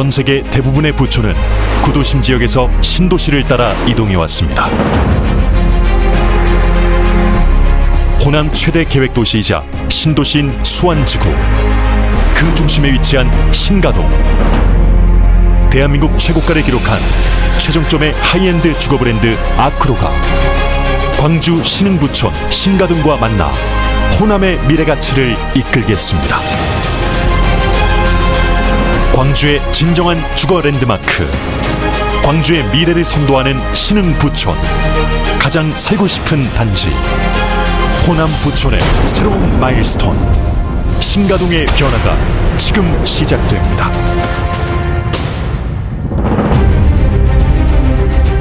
전 세계 대부분의 부촌은 구도심 지역에서 신도시를 따라 이동해 왔습니다. 호남 최대 계획 도시이자 신도시인 수완지구 그 중심에 위치한 신가동 대한민국 최고가를 기록한 최종점의 하이엔드 주거 브랜드 아크로가 광주 신흥부촌 신가동과 만나 호남의 미래 가치를 이끌겠습니다. 광주의 진정한 주거 랜드마크. 광주의 미래를 선도하는 신흥 부촌. 가장 살고 싶은 단지. 호남 부촌의 새로운 마일스톤. 신가동의 변화가 지금 시작됩니다.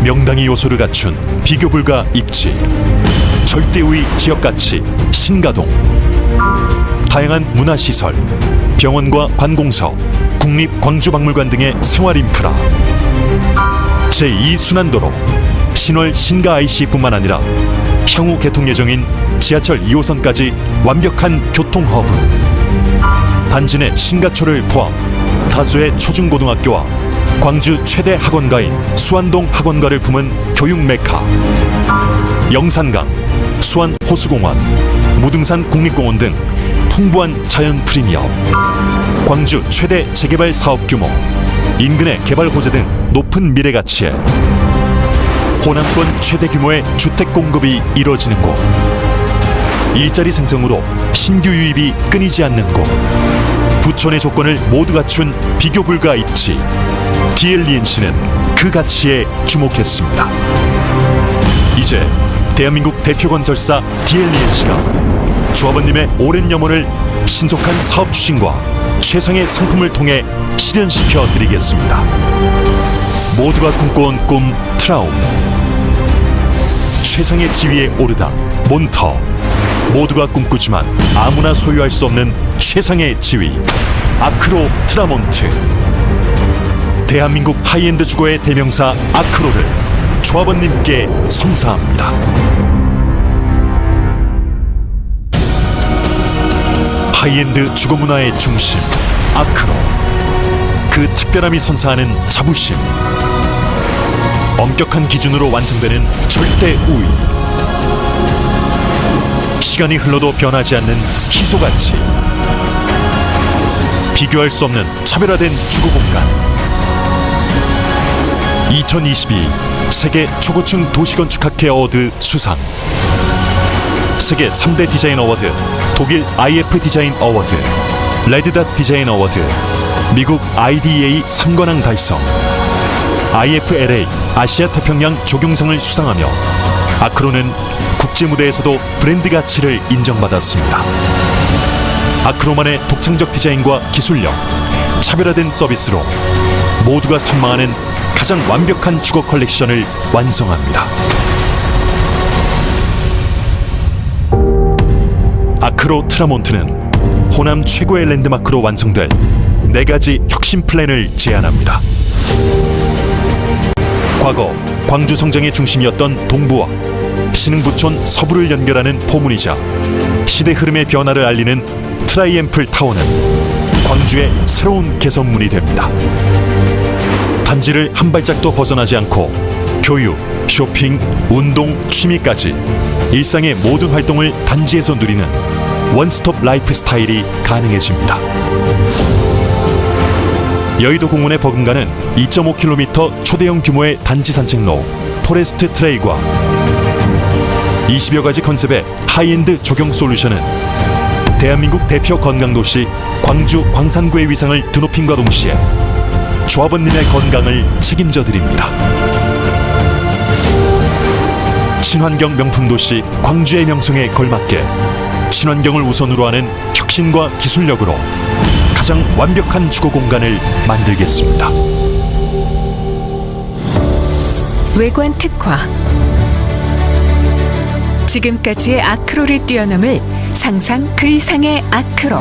명당의 요소를 갖춘 비교 불가 입지. 절대우위 지역 가치 신가동. 다양한 문화시설 병원과 관공서 국립광주박물관 등의 생활 인프라. 제2순환도로. 신월 신가 IC뿐만 아니라 향후 개통 예정인 지하철 2호선까지 완벽한 교통 허브. 단지 내 신가초를 포함 다수의 초중고등학교와 광주 최대 학원가인 수안동 학원가를 품은 교육 메카. 영산강, 수안 호수공원, 무등산 국립공원 등 풍부한 자연 프리미엄 광주 최대 재개발 사업 규모 인근의 개발 호재 등 높은 미래 가치에 호남권 최대 규모의 주택 공급이 이뤄지는 곳. 일자리 생성으로 신규 유입이 끊이지 않는 곳. 부촌의 조건을 모두 갖춘 비교 불가 입지. DLENC는 그 가치에 주목했습니다. 이제 대한민국 대표 건설사 DLENC가 조합원님의 오랜 염원을 신속한 사업 추진과 최상의 상품을 통해 실현시켜 드리겠습니다. 모두가 꿈꿔온 꿈 트라움. 최상의 지위에 오르다 몬터. 모두가 꿈꾸지만 아무나 소유할 수 없는 최상의 지위 아크로 트라몬트. 대한민국 하이엔드 주거의 대명사 아크로를 조합원님께 선사합니다 하이엔드 주거 문화의 중심 아크로. 그 특별함이 선사하는 자부심. 엄격한 기준으로 완성되는 절대 우위. 시간이 흘러도 변하지 않는 희소 가치 비교할 수 없는 차별화된 주거 공간. 2022 세계 초고층 도시건축학회 어워드 수상. 세계 3대 디자인 어워드 독일 IF 디자인 어워드 레드닷 디자인 어워드 미국 IDA 3관왕 달성 IFLA 아시아 태평양 조경상을 수상하며 아크로는 국제 무대에서도 브랜드 가치를 인정받았습니다. 아크로만의 독창적 디자인과 기술력, 차별화된 서비스로 모두가 선망하는 가장 완벽한 주거 컬렉션을 완성합니다. 아크로 트라몬트는 호남 최고의 랜드마크로 완성될 네 가지 혁신 플랜을 제안합니다. 과거 광주 성장의 중심이었던 동부와 신흥부촌 서부를 연결하는 포문이자 시대 흐름의 변화를 알리는 트라이앰플 타워는 광주의 새로운 개선문이 됩니다. 단지를 한 발짝도 벗어나지 않고 교육, 쇼핑, 운동, 취미까지 일상의 모든 활동을 단지에서 누리는 원스톱 라이프 스타일이 가능해집니다. 여의도 공원의 버금가는 2.5km 초대형 규모의 단지 산책로 포레스트 트레일과 20여 가지 컨셉의 하이엔드 조경 솔루션은 대한민국 대표 건강도시 광주 광산구의 위상을 드높임과 동시에 조합원님의 건강을 책임져 드립니다. 친환경 명품 도시 광주의 명성에 걸맞게 친환경을 우선으로 하는 혁신과 기술력으로 가장 완벽한 주거 공간을 만들겠습니다. 외관 특화 지금까지의 아크로를 뛰어넘을 상상 그 이상의 아크로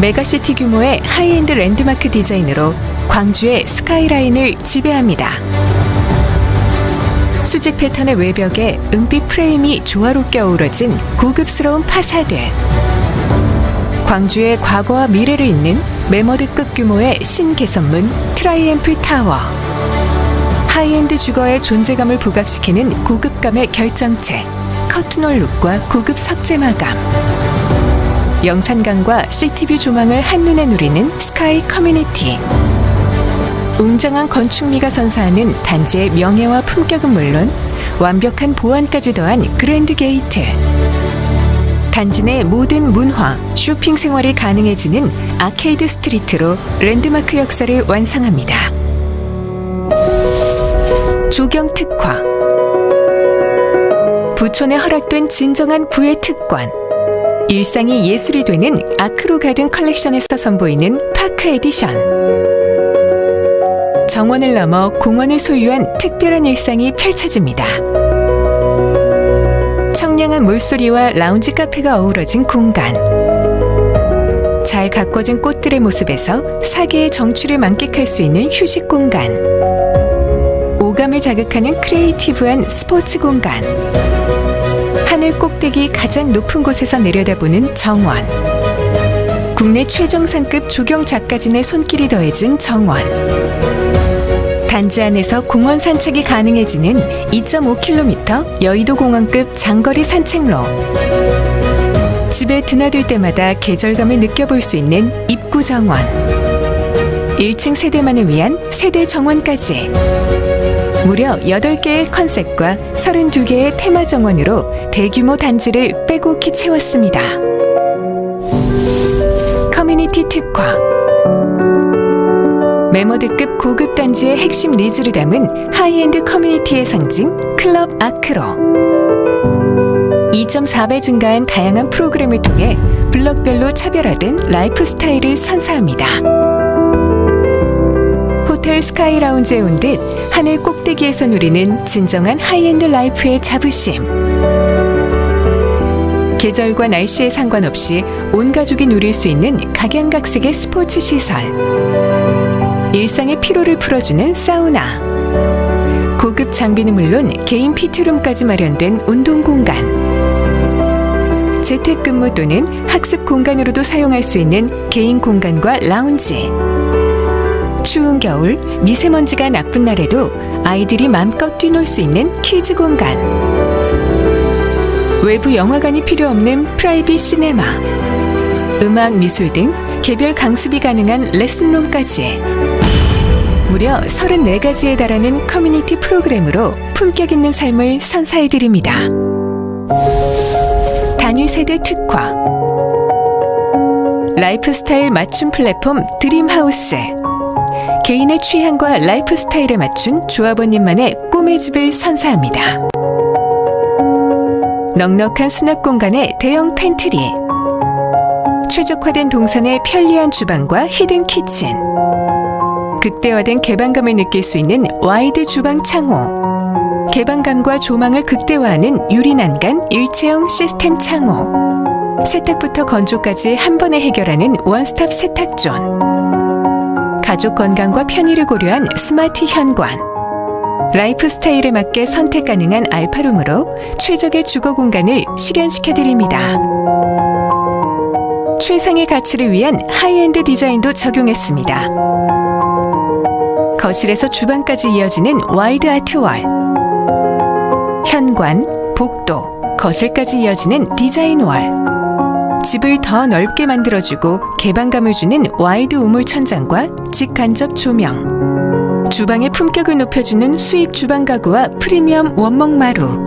메가시티 규모의 하이엔드 랜드마크 디자인으로 광주의 스카이라인을 지배합니다. 수직 패턴의 외벽에 은빛 프레임이 조화롭게 어우러진 고급스러운 파사드 광주의 과거와 미래를 잇는 메머드급 규모의 신개선문 트라이앰플 타워. 하이엔드 주거의 존재감을 부각시키는 고급감의 결정체 커튼홀 룩과 고급 석재 마감. 영산강과 시티뷰 조망을 한눈에 누리는 스카이 커뮤니티. 웅장한 건축미가 선사하는 단지의 명예와 품격은 물론 완벽한 보안까지 더한 그랜드 게이트. 단지 내 모든 문화, 쇼핑 생활이 가능해지는 아케이드 스트리트로 랜드마크 역사를 완성합니다. 조경 특화. 부촌에 허락된 진정한 부의 특권. 일상이 예술이 되는 아크로 가든 컬렉션에서 선보이는 파크 에디션. 정원을 넘어 공원을 소유한 특별한 일상이 펼쳐집니다. 청량한 물소리와 라운지 카페가 어우러진 공간. 잘 가꿔진 꽃들의 모습에서 사계의 정취를 만끽할 수 있는 휴식 공간. 오감을 자극하는 크리에이티브한 스포츠 공간. 하늘 꼭대기 가장 높은 곳에서 내려다보는 정원. 국내 최정상급 조경 작가진의 손길이 더해진 정원. 단지 안에서 공원 산책이 가능해지는 2.5km 여의도 공원급 장거리 산책로. 집에 드나들 때마다 계절감을 느껴볼 수 있는 입구 정원. 1층 세대만을 위한 세대 정원까지. 무려 8개의 컨셉과 32개의 테마 정원으로 대규모 단지를 빼곡히 채웠습니다. 특화. 메모드급 고급 단지의 핵심 니즈를 담은 하이엔드 커뮤니티의 상징 클럽 아크로. 2.4배 증가한 다양한 프로그램을 통해 블럭별로 차별화된 라이프 스타일을 선사합니다. 호텔 스카이 라운지에 온 듯 하늘 꼭대기에서 누리는 진정한 하이엔드 라이프의 자부심. 계절과 날씨에 상관없이 온 가족이 누릴 수 있는 각양각색의 스포츠 시설. 일상의 피로를 풀어주는 사우나. 고급 장비는 물론 개인 피트룸까지 마련된 운동 공간. 재택근무 또는 학습 공간으로도 사용할 수 있는 개인 공간과 라운지. 추운 겨울 미세먼지가 나쁜 날에도 아이들이 마음껏 뛰놀 수 있는 키즈 공간. 외부 영화관이 필요 없는 프라이빗 시네마. 음악, 미술 등 개별 강습이 가능한 레슨룸까지. 무려 34가지에 달하는 커뮤니티 프로그램으로 품격 있는 삶을 선사해 드립니다. 단위 세대 특화. 라이프스타일 맞춤 플랫폼 드림하우스. 개인의 취향과 라이프 스타일에 맞춘 조합원님만의 꿈의 집을 선사합니다. 넉넉한 수납 공간의 대형 팬트리. 최적화된 동선의 편리한 주방과 히든 키친. 극대화된 개방감을 느낄 수 있는 와이드 주방 창호. 개방감과 조망을 극대화하는 유리 난간 일체형 시스템 창호. 세탁부터 건조까지 한 번에 해결하는 원스톱 세탁존. 가족 건강과 편의를 고려한 스마트 현관. 라이프 스타일에 맞게 선택 가능한 알파룸으로 최적의 주거 공간을 실현시켜 드립니다. 최상의 가치를 위한 하이엔드 디자인도 적용했습니다. 거실에서 주방까지 이어지는 와이드 아트월. 현관, 복도, 거실까지 이어지는 디자인월. 집을 더 넓게 만들어주고 개방감을 주는 와이드 우물 천장과 직간접 조명. 주방의 품격을 높여주는 수입 주방 가구와 프리미엄 원목 마루.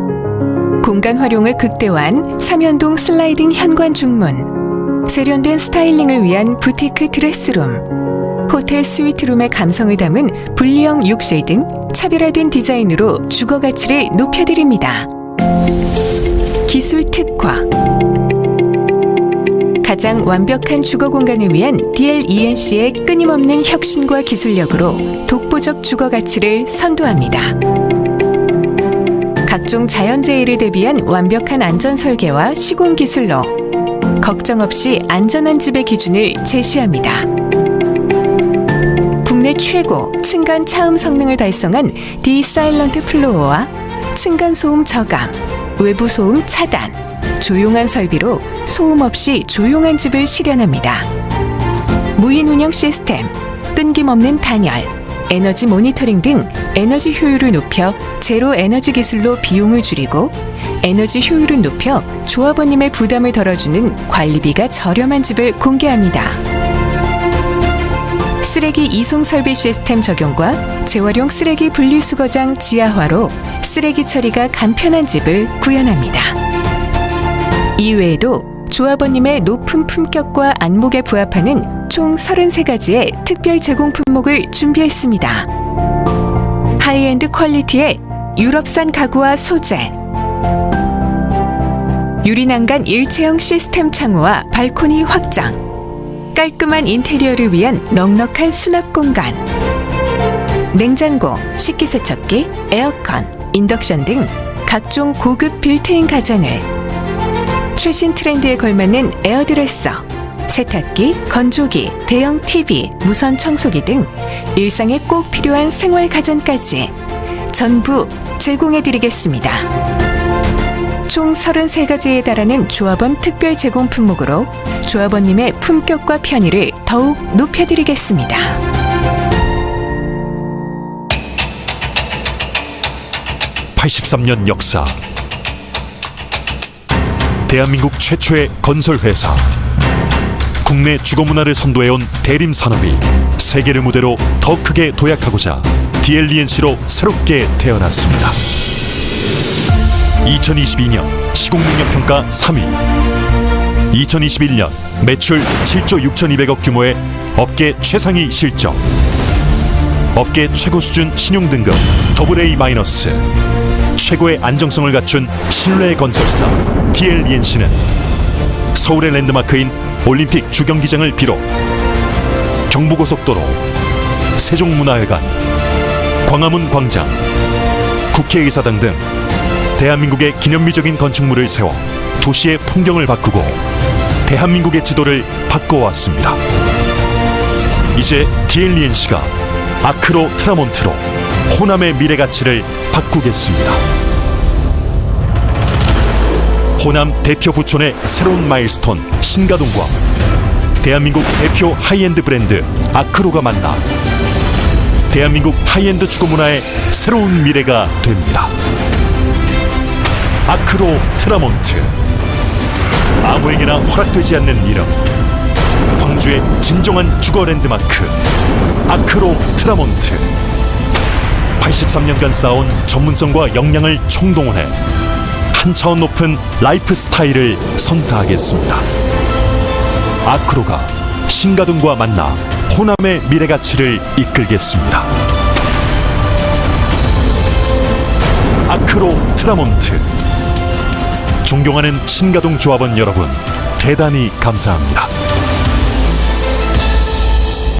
공간 활용을 극대화한 삼연동 슬라이딩 현관 중문. 세련된 스타일링을 위한 부티크 드레스룸. 호텔 스위트룸의 감성을 담은 분리형 욕실 등 차별화된 디자인으로 주거 가치를 높여드립니다. 기술 특화. 가장 완벽한 주거 공간을 위한 DLENC의 끊임없는 혁신과 기술력으로 독보적 주거 가치를 선도합니다. 각종 자연재해를 대비한 완벽한 안전 설계와 시공 기술로 걱정 없이 안전한 집의 기준을 제시합니다. 국내 최고 층간 차음 성능을 달성한 D 사일런트 플로어와 층간 소음 저감, 외부 소음 차단, 조용한 설비로 소음 없이 조용한 집을 실현합니다. 무인 운영 시스템, 끊김없는 단열, 에너지 모니터링 등 에너지 효율을 높여 제로 에너지 기술로 비용을 줄이고 에너지 효율을 높여 조합원님의 부담을 덜어주는 관리비가 저렴한 집을 공개합니다. 쓰레기 이송 설비 시스템 적용과 재활용 쓰레기 분리수거장 지하화로 쓰레기 처리가 간편한 집을 구현합니다. 이외에도 조합원님의 높은 품격과 안목에 부합하는 총 33가지의 특별 제공 품목을 준비했습니다. 하이엔드 퀄리티의 유럽산 가구와 소재, 유리난간 일체형 시스템 창호와 발코니 확장, 깔끔한 인테리어를 위한 넉넉한 수납 공간, 냉장고, 식기세척기, 에어컨, 인덕션 등 각종 고급 빌트인 가전을 최신 트렌드에 걸맞는 에어드레서, 세탁기, 건조기, 대형 TV, 무선 청소기 등 일상에 꼭 필요한 생활 가전까지 전부 제공해 드리겠습니다. 총 33가지에 달하는 조합원 특별 제공 품목으로 조합원님의 품격과 편의를 더욱 높여 드리겠습니다. (83년) 역사 대한민국 최초의 건설 회사. 국내 주거 문화를 선도해온 대림 산업이 세계를 무대로 더 크게 도약하고자 DLENC로 새롭게 태어났습니다. 2022년 시공능력 평가 3위. 2021년 매출 7조 6,200억 규모의 업계 최상위 실적. 업계 최고 수준 신용 등급 AA 마이너스. 최고의 안정성을 갖춘 신뢰 건설사 DLENC는 서울의 랜드마크인 올림픽 주경기장을 비롯 경부고속도로 세종문화회관 광화문 광장 국회의사당 등 대한민국의 기념비적인 건축물을 세워 도시의 풍경을 바꾸고 대한민국의 지도를 바꿔왔습니다. 이제 DLENC가 아크로 트라몬트로 호남의 미래 가치를 바꾸겠습니다. 호남 대표 부촌의 새로운 마일스톤 신가동과 대한민국 대표 하이엔드 브랜드 아크로가 만나 대한민국 하이엔드 주거 문화의 새로운 미래가 됩니다. 아크로 트라몬트. 아무에게나 허락되지 않는 이름. 광주의 진정한 주거 랜드마크. 아크로 트라몬트. 83년간 쌓아온 전문성과 역량을 총동원해 한 차원 높은 라이프 스타일을 선사하겠습니다. 아크로가 신가동과 만나 호남의 미래 가치를 이끌겠습니다. 아크로 트라몬트 존경하는 신가동 조합원 여러분 대단히 감사합니다.